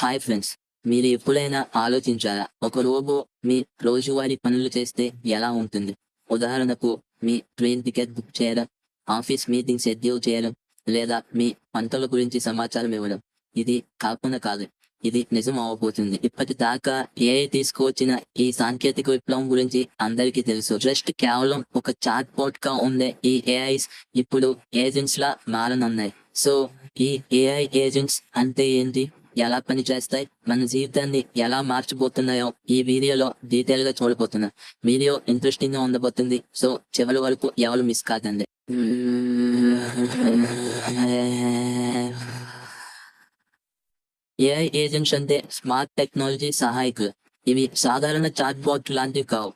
Hi friends మీరు ఎప్పుడైనా ఆలోచించారా? ఒక రోబో మీ రోజువారీ పనులు చేస్తే ఎలా ఉంటుంది? ఉదాహరణకు మీ ట్రైన్ టికెట్ బుక్ చేయడం ఆఫీస్ మీటింగ్ షెడ్యూల్ చేయడం లేదా మీ పంటల గురించి సమాచారం ఇవ్వడం. ఇది కల్పన కాదు ఇది నిజం అవబోతుంది ఇప్పటిదాకా ఏఐ తీసుకువచ్చిన ఈ సాంకేతిక విప్లవం గురించి అందరికీ తెలుసు. జస్ట్ కేవలం ఒక చాట్ బోట్గా ఉండే ఈ ఏఐస్ ఇప్పుడు ఏజెంట్స్ లా మారనున్నాయి. సో ఈ ఏఐ ఏజెంట్స్ అంటే ఏంటి? ఎలా పనిచేస్తాయి? మన జీవితాన్ని ఎలా మార్చబోతున్నాయో ఈ వీడియోలో డీటెయిల్గా చూడబోతున్నా. వీడియో ఇంట్రెస్టింగ్గా ఉండబోతుంది. సో చివరి వరకు ఎవరు మిస్ కాదండి ఏఐ ఏజెంట్స్ అంటే స్మార్ట్ టెక్నాలజీ సహాయకులు. ఇవి సాధారణ చాట్ బాట్ లాంటివి కావు.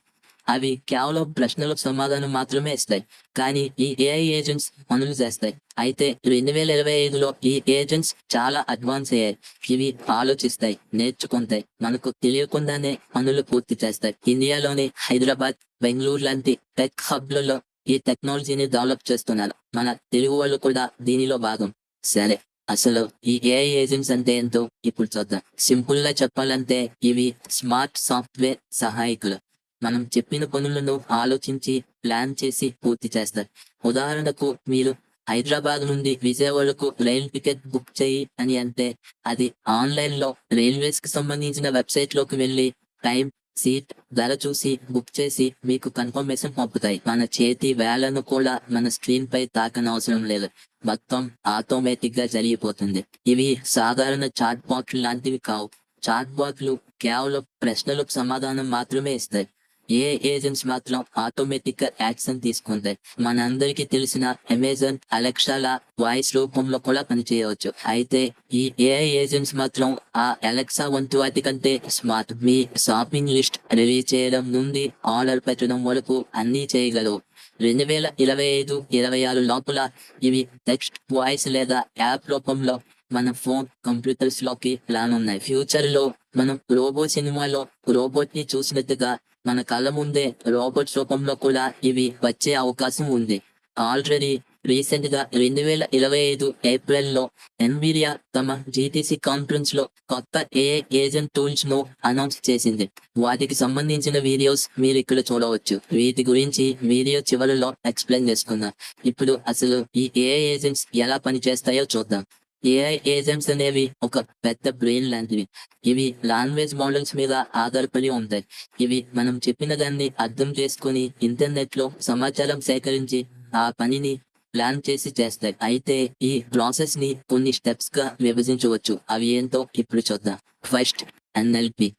అవి కేవలం ప్రశ్నలకు సమాధానం మాత్రమే ఇస్తాయి. కానీ ఈ ఏఐ ఏజెంట్స్ పనులు చేస్తాయి. అయితే రెండు వేల ఇరవై ఐదులో ఈ ఏజెంట్స్ చాలా అడ్వాన్స్ అయ్యాయి. ఇవి ఆలోచిస్తాయి నేర్చుకుంటాయి. మనకు తెలియకుండానే పనులు పూర్తి చేస్తాయి. ఇండియాలోని హైదరాబాద్ బెంగళూరు లాంటి టెక్ హబ్లలో ఈ టెక్నాలజీని డెవలప్ చేస్తున్నారు. మన తెలుగు వాళ్ళు కూడా దీనిలో భాగం. సరే అసలు ఈ ఏఐ ఏజెంట్స్ అంటే ఏంటో ఇప్పుడు చూద్దాం. సింపుల్గా చెప్పాలంటే ఇవి స్మార్ట్ సాఫ్ట్వేర్ సహాయకులు. మనం చెప్పిన పనులను ఆలోచించి ప్లాన్ చేసి పూర్తి చేస్తారు. ఉదాహరణకు మీరు హైదరాబాద్ నుండి విజయవాడకు రైలు టికెట్ బుక్ చేయి అని అంటే అది ఆన్లైన్లో రైల్వేస్కి సంబంధించిన వెబ్సైట్లోకి వెళ్ళి టైం సీట్ ధర చూసి బుక్ చేసి మీకు కన్ఫర్మేషన్ పంపుతాయి. మన చేతి వేలను కూడా మన స్క్రీన్ పై తాకనవసరం లేదు. మొత్తం ఆటోమేటిక్గా జరిగిపోతుంది. ఇవి సాధారణ చాట్ బాట్లు లాంటివి కావు. చాట్ బాట్లు కేవలం ప్రశ్నలకు సమాధానం మాత్రమే ఇస్తాయి. ఏ ఏజెంట్స్ మాత్రం ఆటోమేటిక్గా యాక్షన్ తీసుకుంటాయి మన అందరికీ తెలిసిన అమెజాన్ అలెక్సాల వాయిస్ రూపంలో కూడా పనిచేయవచ్చు. అయితే ఈ ఏఐ ఏజెంట్స్ మాత్రం ఆ అలెక్సా వంటి వాటి కంటే స్మార్ట్. మీ షాపింగ్ లిస్ట్ రిలీజ్ చేయడం నుండి ఆర్డర్ పెట్టడం వరకు అన్ని చేయగలవు. రెండు వేల ఇరవై ఐదు ఇరవై ఆరు లోపల ఇవి టెక్స్ట్ వాయిస్ లేదా యాప్ రూపంలో మన ఫోన్ కంప్యూటర్స్లోకి రానున్నాయి ఫ్యూచర్లో మనం రోబో సినిమాలో రోబోట్ని చూసినట్టుగా మన కళ్ళ ముందే రోబోట్స్ రూపంలో కూడా ఇవి వచ్చే అవకాశం ఉంది. ఆల్రెడీ రీసెంట్గా రెండు వేల ఇరవై ఐదు ఏప్రిల్లో ఎన్విరియా తమ జీటీసీ కాన్ఫరెన్స్లో కొత్త ఏఐ ఏజెంట్ టూల్స్ను అనౌన్స్ చేసింది. వాటికి సంబంధించిన వీడియోస్ మీరు ఇక్కడ చూడవచ్చు. వీటి గురించి వీడియో చివరిలో ఎక్స్ప్లెయిన్ చేసుకుందాం. ఇప్పుడు అసలు ఈ ఏఐ ఏజెంట్స్ ఎలా పనిచేస్తాయో చూద్దాం. ఏఐ ఏజెంట్స్ అనేవి ఒక పెద్ద బ్రెయిన్ లాంటివి. ఇవి లాంగ్వేజ్ మోడల్స్ మీద ఆధారపడి ఉంటాయి. ఇవి మనం చెప్పిన దాన్ని అర్థం చేసుకుని ఇంటర్నెట్లో సమాచారం సేకరించి ఆ పనిని ప్లాన్ చేసి చేస్తాయి. అయితే ఈ ప్రాసెస్ని కొన్ని స్టెప్స్గా విభజించవచ్చు. అవి ఏంటో ఇప్పుడు చూద్దాం. ఫస్ట్ ఎన్ఎల్పి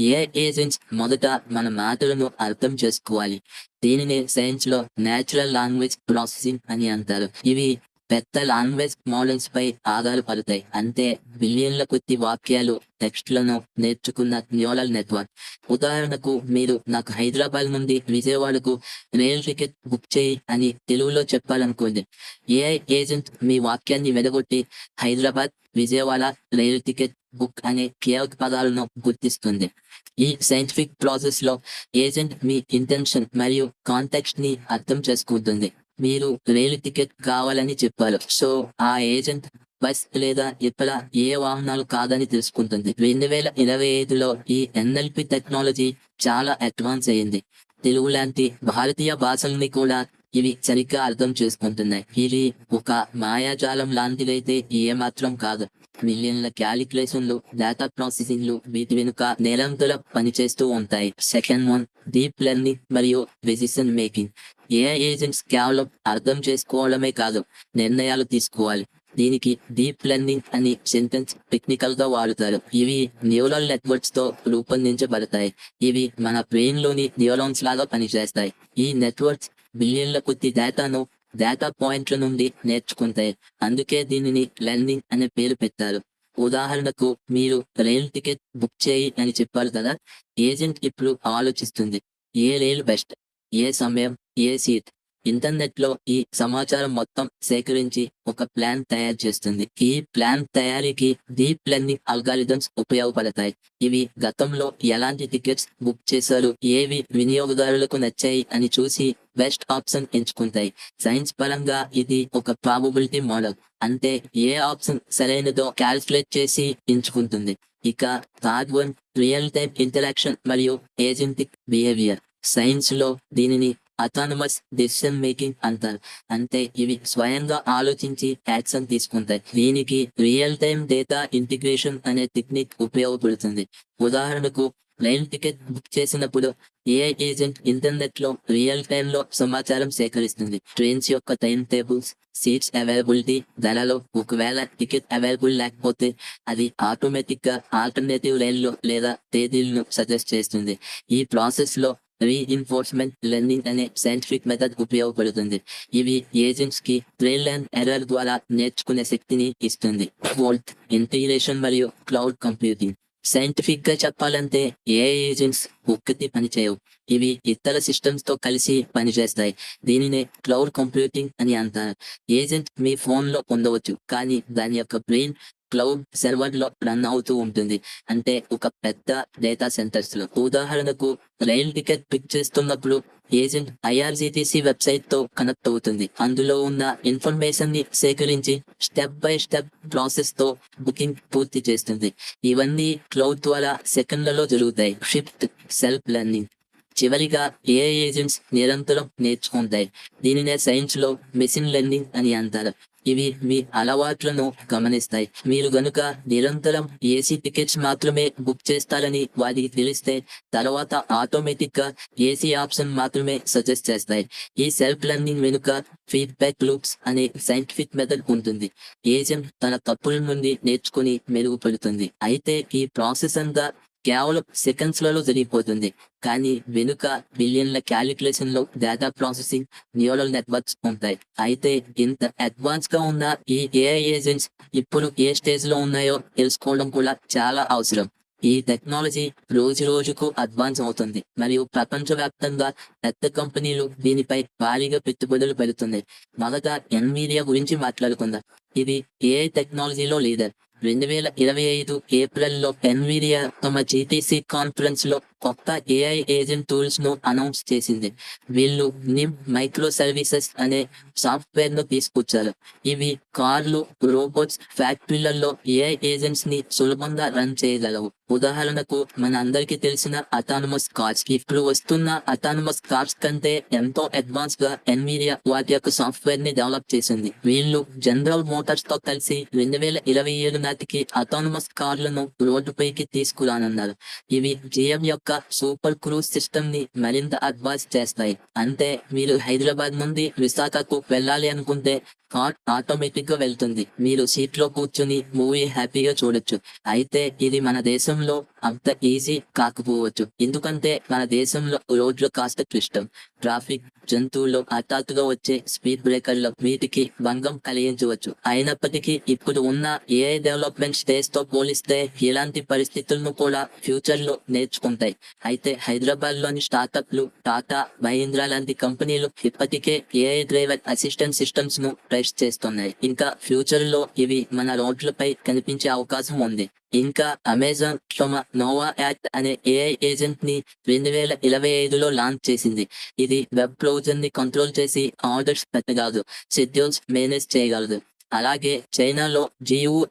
ఏ ఏజెంట్స్ మొదట మన మాటలను అర్థం చేసుకోవాలి. దీనిని సైన్స్లో నేచురల్ లాంగ్వేజ్ ప్రాసెసింగ్ అని అంటారు. ఇవి పెద్ద లాంగ్వేజ్ మోడల్స్ పై ఆధారపడతాయి. అంటే బిలియన్ల కొద్ది వాక్యాలు టెక్స్ట్లను నేర్చుకున్న న్యూరల్ నెట్వర్క్. ఉదాహరణకు మీరు నాకు హైదరాబాద్ నుండి విజయవాడకు రైలు టికెట్ బుక్ చేయి అని తెలుగులో చెప్పాలనుకోండి. ఏఐ ఏజెంట్ మీ వాక్యాన్ని వెదగొట్టి హైదరాబాద్ విజయవాడ రైలు టికెట్ బుక్ అనే కీలక పదాలను గుర్తిస్తుంది. ఈ సైంటిఫిక్ ప్రాసెస్లో ఏజెంట్ మీ ఇంటెన్షన్ మరియు కాంటాక్ట్ని అర్థం చేసుకుంటుంది. మీరు రైలు టికెట్ కావాలని చెప్పారు. సో ఆ ఏజెంట్ బస్ లేదా ఇతర ఏ వాహనాలు కాదని తెలుసుకుంటుంది. రెండు వేల ఇరవై ఐదులో ఈ ఎన్ఎల్పి టెక్నాలజీ చాలా అడ్వాన్స్ అయింది. తెలుగు లాంటి భారతీయ భాషల్ని కూడా ఇవి సరిగ్గా అర్థం చేసుకుంటున్నాయి. ఇది ఒక మాయాజాలం లాంటిదైతే ఏ మాత్రం కాదు. మిలియన్ల క్యాలిక్యులేషన్లు డేటా ప్రాసెసింగ్లు వీటి వెనుక నిరంతర పనిచేస్తూ ఉంటాయి. సెకండ్ వన్ డీప్ లెర్నింగ్ మరియు డెసిషన్ మేకింగ్. ఏ ఏజెంట్స్ కేవలం అర్థం చేసుకోవడమే కాదు నిర్ణయాలు తీసుకోవాలి. దీనికి డీప్ లెర్నింగ్ అని సెంటెన్స్ టెక్నికల్గా వాడుతారు. ఇవి న్యూరల్ నెట్వర్క్స్తో రూపొందించబడతాయి. ఇవి మన బ్రెయిన్లోని న్యూరాన్స్ లాగా పనిచేస్తాయి. ఈ నెట్వర్క్స్ బిలియన్ల కొద్ది డేటాను డేటా పాయింట్ల నుండి నేర్చుకుంటాయి. అందుకే దీనిని లెర్నింగ్ అనే పేరు పెట్టారు. ఉదాహరణకు మీరు రైలు టికెట్ బుక్ చేయి అని చెప్పారు కదా? ఏజెంట్ ఇప్పుడు ఆలోచిస్తుంది. ఏ రైలు బెస్ట్? ఏ సమయం? ఏ సీట్? ఇంటర్నెట్లో ఈ సమాచారం మొత్తం సేకరించి ఒక ప్లాన్ తయారు చేస్తుంది. ఈ ప్లాన్ తయారీకి డీప్ లెర్నింగ్ అల్గారిథమ్స్ ఉపయోగపడతాయి. ఇవి గతంలో ఎలాంటి టికెట్స్ బుక్ చేశారు ఏవి వినియోగదారులకు నచ్చాయి అని చూసి బెస్ట్ ఆప్షన్ ఎంచుకుంటాయి. సైన్స్ పరంగా ఇది ఒక ప్రాబబిలిటీ మోడల్. అంటే ఏ ఆప్షన్ సరైనదో క్యాల్కులేట్ చేసి ఎంచుకుంటుంది. ఇక third one real time interaction మరియు ఏజెంటిక్ బిహేవియర్. సైన్స్లో దీనిని అటానమస్ డెసిషన్ మేకింగ్ అంటారు. అంటే ఇవి స్వయంగా ఆలోచించి యాక్షన్ తీసుకుంటాయి. దీనికి రియల్ టైమ్ డేటా ఇంటిగ్రేషన్ అనే టెక్నిక్ ఉపయోగపడుతుంది. ఉదాహరణకు రైల్ టికెట్ బుక్ చేసినప్పుడు ఏఐ ఏజెంట్ ఇంటర్నెట్లో రియల్ టైమ్లో సమాచారం సేకరిస్తుంది. ట్రైన్స్ యొక్క టైం టేబుల్స్ సీట్స్ అవైలబిలిటీ ధరలో ఒకవేళ టికెట్ అవైలబుల్ లేకపోతే అది ఆటోమేటిక్గా ఆల్టర్నేటివ్ లైన్లు లేదా తేదీలను సజెస్ట్ చేస్తుంది. ఈ ప్రాసెస్లో రీఇన్ఫోర్స్మెంట్ లెర్నింగ్ అనే సైంటిఫిక్ మెథడ్ ఉపయోగపడుతుంది ఇవి ఏజెంట్స్కి ట్రైల్ అండ్ ఎర్రర్ ద్వారా నేర్చుకునే శక్తిని ఇస్తుంది ఫోర్త్ ఇంటిగ్రేషన్ మరియు క్లౌడ్ కంప్యూటింగ్ సైంటిఫిక్గా చెప్పాలంటే ఏ ఏజెంట్స్ ఒక్కటి పనిచేయవు ఇవి ఇతర సిస్టమ్స్తో కలిసి పనిచేస్తాయి దీనినే క్లౌడ్ కంప్యూటింగ్ అని అంటారు ఏజెంట్ మీ ఫోన్లో పొందవచ్చు కానీ దాని యొక్క బ్రెయిన్ క్లౌడ్ సర్వర్లో రన్ అవుతూ ఉంటుంది. అంటే ఒక పెద్ద డేటా సెంటర్స్లో ఉదాహరణకు రైల్ టికెట్ పిక్ చేస్తున్నప్పుడు ఏజెంట్ ఐఆర్సిటిసి వెబ్సైట్తో కనెక్ట్ అవుతుంది. అందులో ఉన్న ఇన్ఫర్మేషన్ని సేకరించి స్టెప్ బై స్టెప్ ప్రాసెస్తో బుకింగ్ పూర్తి చేస్తుంది. ఇవన్నీ క్లౌడ్ ద్వారా సెకండ్లలో జరుగుతాయి. Shift self learning. చివరిగా ఏ ఏజెంట్స్ నిరంతరం నేర్చుకుంటాయి. దీనినే సైన్స్లో మెషిన్ లెర్నింగ్ అని అంటారు. ఇవి మీ అలవాట్లను గమనిస్తాయి. మీరు గనుక నిరంతరం ఏసీ టికెట్స్ మాత్రమే బుక్ చేస్తారని వారికి తెలిస్తే తర్వాత ఆటోమేటిక్గా ఏసీ ఆప్షన్ మాత్రమే సజెస్ట్ చేస్తాయి. ఈ సెల్ఫ్ లెర్నింగ్ వెనుక ఫీడ్బ్యాక్ లూప్స్ అనే సైంటిఫిక్ మెథడ్ ఉంటుంది. ఏజెంట్ తన తప్పుల నుండి నేర్చుకుని మెరుగుపడుతుంది. అయితే ఈ ప్రాసెస్ అంతా కేవలం సెకండ్స్లలో జరిగిపోతుంది. కానీ వెనుక బిలియన్ల క్యాలిక్యులేషన్లో డేటా ప్రాసెసింగ్ న్యూరల్ నెట్వర్క్స్ ఉంటాయి. అయితే ఇంత అడ్వాన్స్గా ఉన్న ఈ ఏఐ ఏజెంట్స్ ఇప్పుడు ఏ స్టేజ్లో ఉన్నాయో తెలుసుకోవడం కూడా చాలా అవసరం. ఈ టెక్నాలజీ రోజు రోజుకు అడ్వాన్స్ అవుతుంది. మరియు ప్రపంచవ్యాప్తంగా పెద్ద కంపెనీలు దీనిపై భారీగా పెట్టుబడులు పెడుతున్నాయి. మొదట ఎన్మీడియా గురించి మాట్లాడుకుందాం. ఇది ఏఐ టెక్నాలజీలో లీడర్. రెండు వేల ఇరవై ఐదు ఏప్రిల్లో ఎన్విడియా తమ జీటీసీ కాన్ఫరెన్స్లో కొత్త ఏఐ ఏజెంట్ టూల్స్ను అనౌన్స్ చేసింది. వీళ్ళు నిమ్ మైక్రో సర్వీసెస్ అనే సాఫ్ట్వేర్ను తీసుకొచ్చారు. ఇవి కార్లు రోబోట్స్ ఫ్యాక్టరీలలో ఏఐ ఏజెంట్స్ని సులభంగా రన్ చేయగలవు. ఉదాహరణకు మన అందరికీ తెలిసిన అటానమస్ కార్స్ ఇప్పుడు వస్తున్న అటానమస్ కార్స్ కంటే ఎంతో అడ్వాన్స్గా ఎన్వీరియా వాటి యొక్క సాఫ్ట్వేర్ని డెవలప్ చేసింది. వీళ్ళు జనరల్ మోటార్స్తో కలిసి రెండు వేల ఇరవై ఏడు నాటికి అటానమస్ కార్లను రోడ్డుపైకి తీసుకురానున్నారు. ఇవి జిఎం యొక్క సూపర్ క్రూజ్ సిస్టమ్ని మరింత అడ్వాన్స్ చేస్తాయి. అంటే మీరు హైదరాబాద్ నుండి విశాఖకు వెళ్ళాలి అనుకుంటే కార్ ఆటోమేటిక్గా వెళ్తుంది. మీరు సీట్లో కూర్చుని మూవీ హ్యాపీగా చూడొచ్చు. అయితే ఇది మన దేశంలో అంత ఈజీ కాకపోవచ్చు. ఎందుకంటే మన దేశంలో రోడ్లు కాస్త క్లిష్టం. ట్రాఫిక్ జంతువులు హఠాత్తుగా వచ్చే స్పీడ్ బ్రేకర్లు వీటికి భంగం కలిగించవచ్చు. అయినప్పటికీ ఇప్పుడు ఉన్న ఏఐ డెవలప్మెంట్ స్టేజ్తో పోలిస్తే ఇలాంటి పరిస్థితులను కూడా ఫ్యూచర్లో నేర్చుకుంటాయి. అయితే హైదరాబాద్లోని స్టార్టప్లు టాటా మహీంద్రా లాంటి కంపెనీలు ఇప్పటికే ఏఐ డ్రైవర్ అసిస్టెంట్ సిస్టమ్స్ను టెస్ట్ చేస్తున్నాయి. ఇంకా ఫ్యూచర్లో ఇవి మన రోడ్లపై కనిపించే అవకాశం ఉంది. ఇంకా అమెజాన్ తమ నోవా యాక్ట్ అనే ఏఐ ఏజెంట్ని రెండు వేల ఇరవై ఐదులో లాంచ్ చేసింది. ఇది వెబ్ బ్రౌజర్ని కంట్రోల్ చేసి ఆర్డర్స్ పెట్టగలదు షెడ్యూల్స్ మేనేజ్ చేయగలదు. అలాగే చైనాలో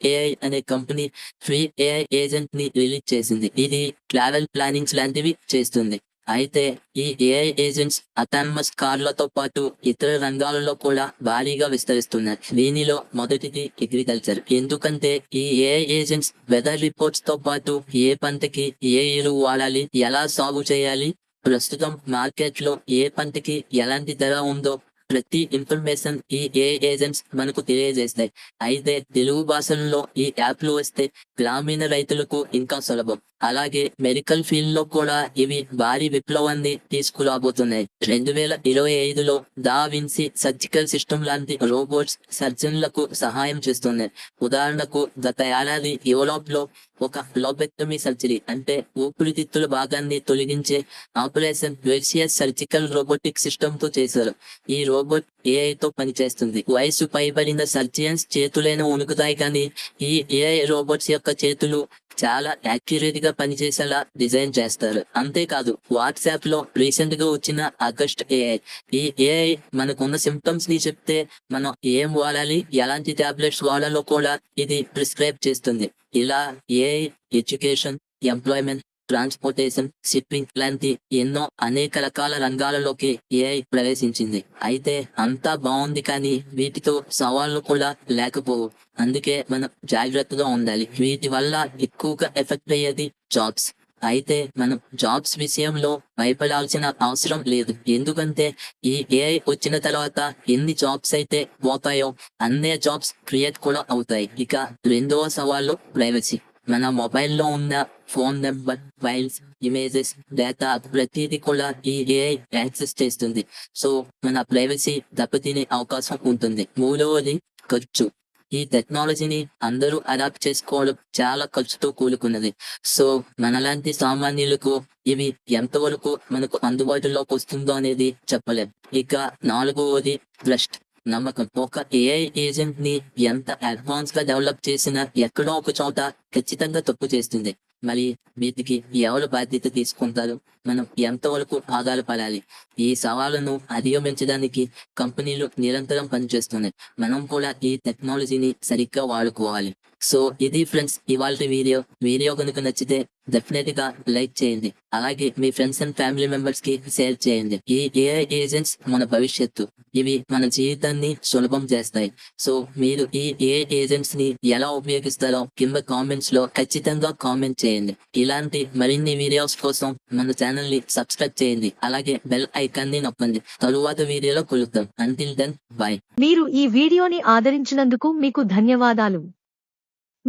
ఏఐ అనే కంపెనీ ఫ్రీ ఏఐ ఏజెంట్ని రిలీజ్ చేసింది. ఇది ట్రావెల్ ప్లానింగ్స్ లాంటివి చేస్తుంది. అయితే ఈ ఏఐ ఏజెంట్స్ అటానమస్ కార్లతో పాటు ఇతర రంగాలలో కూడా భారీగా విస్తరిస్తున్నారు దీనిలో మొదటిది అగ్రికల్చర్ ఎందుకంటే ఈ ఏఐ ఏజెంట్స్ వెదర్ రిపోర్ట్స్తో పాటు ఏ పంటకి ఏ ఎరువు వాడాలి ఎలా సాగు చేయాలి ప్రస్తుతం మార్కెట్లో ఏ పంటకి ఎలాంటి ధర ఉందో ప్రతి ఇన్ఫర్మేషన్ ఈ ఏ ఏజెంట్స్ మనకు తెలియజేస్తాయి. అయితే తెలుగు భాషల్లో ఈ యాప్లు వస్తే గ్రామీణ రైతులకు ఇంకా సులభం. అలాగే మెడికల్ ఫీల్డ్లో కూడా ఇవి భారీ విప్లవాన్ని తీసుకురాబోతున్నాయి. రెండు వేల ఇరవై ఐదులో దా విన్సి సర్జికల్ సిస్టమ్ లాంటి రోబోట్స్ సర్జన్లకు సహాయం చేస్తున్నాయి ఉదాహరణకు గత ఏడాది యూరోప్లో ఒక లోబెక్టమీ సర్జరీ అంటే ఊపిరితిత్తుల భాగాన్ని తొలగించే ఆపరేషన్ వెర్షియస్ సర్జికల్ రోబోటిక్ సిస్టమ్తో చేశారు. ఈ రోబోట్ ఏఐ తో పనిచేస్తుంది. వయసు పైబడిన సర్జియన్స్ చేతులైన ఉనుకుతాయి కానీ ఈ ఏఐ రోబోట్స్ యొక్క చేతులు చాలా యాక్యురేట్గా పనిచేసేలా డిజైన్ చేస్తారు. అంతేకాదు వాట్సాప్లో రీసెంట్గా వచ్చిన ఆగస్ట్ ఏఐ ఈ ఏఐ మనకున్న సిమ్టమ్స్ని చెప్తే మనం ఏం వాడాలి ఎలాంటి టాబ్లెట్స్ వాడాలో కూడా ఇది ప్రిస్క్రైబ్ చేస్తుంది. ఇలా AI education employment transportation shipping లాంటి ఎన్నో అనేక రకాల రంగాలలోకి ఏఐ ప్రవేశించింది. అయితే అంతా బాగుంది కానీ వీటితో సవాళ్ళు కూడా లేకపోవు. అందుకే మనం జాగ్రత్తగా ఉండాలి. వీటి వల్ల ఎక్కువగా ఎఫెక్ట్ అయ్యేది జాబ్స్. అయితే మనం జాబ్స్ విషయంలో భయపడాల్సిన అవసరం లేదు. ఎందుకంటే ఈ ఏఐ వచ్చిన తర్వాత ఎన్ని జాబ్స్ అయితే పోతాయో అన్నే జాబ్స్ క్రియేట్ కూడా అవుతాయి. ఇక రెండవ సవాళ్ళు ప్రైవసీ. మన మొబైల్లో ఉన్న phone number files images data ప్రతిదీ కూడా ఈ ఏఐ యాక్సెస్ చేస్తుంది. సో మన ప్రైవసీ దెబ్బతినే అవకాశం ఉంటుంది. మూడవది ఖర్చు. ఈ టెక్నాలజీని అందరూ అడాప్ట్ చేసుకోవడం చాలా ఖర్చుతో కూడుకున్నది. సో మనలాంటి సామాన్యులకు ఇవి ఎంతవరకు మనకు అందుబాటులోకి వస్తుందో అనేది చెప్పలేం. ఇక నాలుగవది ట్రస్ట్ నమ్మకం. ఒక ఏఐ ఏజెంట్ని ఎంత అడ్వాన్స్గా డెవలప్ చేసినా ఎక్కడో ఒక చోట ఖచ్చితంగా తప్పు చేస్తుంది. మరి వీటికి ఎవరు బాధ్యత తీసుకుంటారు? మనం ఎంతవరకు ఆధారపడాలి ఈ సవాళ్ళను అధిగమించడానికి కంపెనీలు నిరంతరం పనిచేస్తున్నాయి. మనం కూడా ఈ టెక్నాలజీని సరిగ్గా వాడుకోవాలి. సో ఇది ఫ్రెండ్స్ ఇవాళ వీడియో. వీడియో కనుక నచ్చితే డెఫినెట్గా లైక్ చేయండి. అలాగే మీ ఫ్రెండ్స్ అండ్ ఫ్యామిలీ మెంబర్స్కి షేర్ చేయండి. ఈ ఏఐ ఏజెంట్స్ మన భవిష్యత్తు. ఇవి మన జీవితాన్ని సులభం చేస్తాయి. సో మీరు ఈ ఏఐ ఏజెంట్స్ని ఎలా ఉపయోగిస్తారో కింద కామెంట్స్లో ఖచ్చితంగా కామెంట్ చేయండి. ఇలాంటి మరిన్ని వీడియోస్ కోసం మన ఛానల్ని సబ్స్క్రైబ్ చేయండి. అలాగే బెల్ ఐకాన్ని నొక్కండి. తరువాత వీడియోలో కలుద్దాం. అంటిల్ దెన్ బాయ్ మీరు ఈ వీడియోని ఆదరించినందుకు మీకు ధన్యవాదాలు.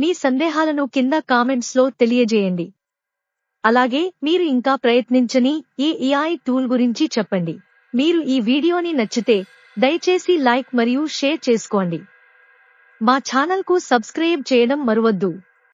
మీ సందేహాలను కింద కామెంట్స్లో తెలియజేయండి. అలాగే మీరు ఇంకా ప్రయత్నించని ఈ ఏఐ టూల్ గురించి చెప్పండి. మీరు ఈ వీడియోని నచ్చితే దయచేసి లైక్ మరియు షేర్ చేసుకోండి. మా ఛానల్కు సబ్స్క్రైబ్ చేయడం మరువద్దు.